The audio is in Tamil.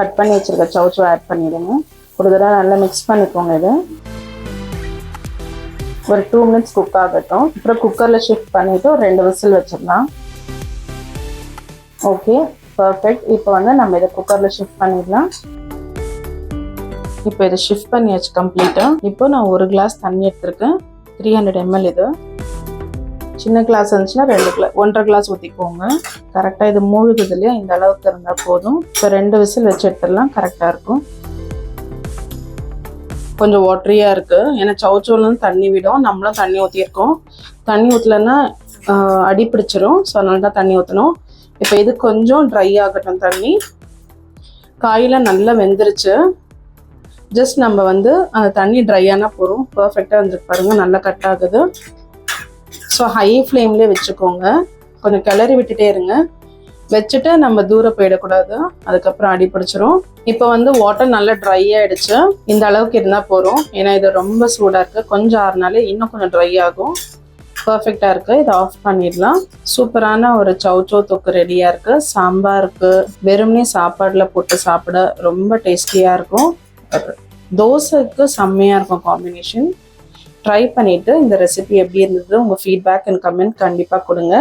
கட் பண்ணி வச்சிருக்க சவுச்சோ ஆட் பண்ணிடுங்க. ஒரு தடவை நல்லா மிக்ஸ் பண்ணிக்கோங்க இது. ஒரு டூ மினிட்ஸ் குக் ஆகட்டும். அப்புறம் குக்கரில் ஷிஃப்ட் பண்ணிவிட்டு ஒரு ரெண்டு விசில் வச்சிடலாம். ஓகே பர்ஃபெக்ட் இப்போ வந்து நம்ம இதை குக்கரில் ஷிஃப்ட் பண்ணிடலாம். இப்போ இதை ஷிஃப்ட் பண்ணியாச்சு கம்ப்ளீட்டாக இப்போ நான் ஒரு கிளாஸ் தண்ணி எடுத்திருக்கேன். த்ரீ ஹண்ட்ரட் எம்எல் இது. சின்ன கிளாஸ் இருந்துச்சுன்னா ரெண்டு கிளா ஒன்றரை கிளாஸ் ஊற்றிக்கோங்க கரெக்டாக இது மூழ்குது இல்லையா? இந்த அளவுக்கு இருந்தால் போதும். இப்போ ரெண்டு விசில் வச்சு எடுத்துடலாம். கரெக்டாக இருக்கும். கொஞ்சம் வாட்டரியாக இருக்குது ஏன்னா சவுச்சோலேருந்து தண்ணி விடும். நம்மளும் தண்ணி ஊற்றியிருக்கோம் தண்ணி ஊற்றலன்னா அடி பிடிச்சிரும். ஸோ அதனால தான் தண்ணி ஊற்றணும் இப்போ இது கொஞ்சம் ட்ரை ஆகட்டும் தண்ணி. காயெல்லாம் நல்லா வெந்துருச்சு. ஜஸ்ட் நம்ம வந்து அந்த தண்ணி ட்ரை ஆனால் போகிறோம் பர்ஃபெக்டாக வந்துருக்கு பாருங்கள் நல்லா கட் ஆகுது. ஸோ ஹை ஃப்ளேம்லேயே வச்சுக்கோங்க. கொஞ்சம் கிளறி விட்டுட்டே இருங்க. வச்சுட்டு நம்ம தூரம் போயிடக்கூடாது. அதுக்கப்புறம் அடி பிடிச்சிரும். இப்போ வந்து வாட்டர் நல்லா ட்ரை ஆகிடுச்சு இந்த அளவுக்கு இருந்தால் போதும். ஏன்னா இது ரொம்ப சூடாக இருக்குது கொஞ்சம் ஆறுனாலே இன்னும் கொஞ்சம் ட்ரை ஆகும். பர்ஃபெக்டாக இருக்குது இதை ஆஃப் பண்ணிடலாம். சூப்பரான ஒரு சவுச்சோ தொக்கு ரெடியாக இருக்குது சாம்பாருக்கு வெறும்னே சாப்பாடில் போட்டு சாப்பிட ரொம்ப டேஸ்டியாக இருக்கும். தோசைக்கு செம்மையாக இருக்கும் காம்பினேஷன் ட்ரை பண்ணிவிட்டு இந்த ரெசிபி எப்படி இருந்தது உங்கள் ஃபீட்பேக் அண்ட் கமெண்ட் கண்டிப்பாக கொடுங்க.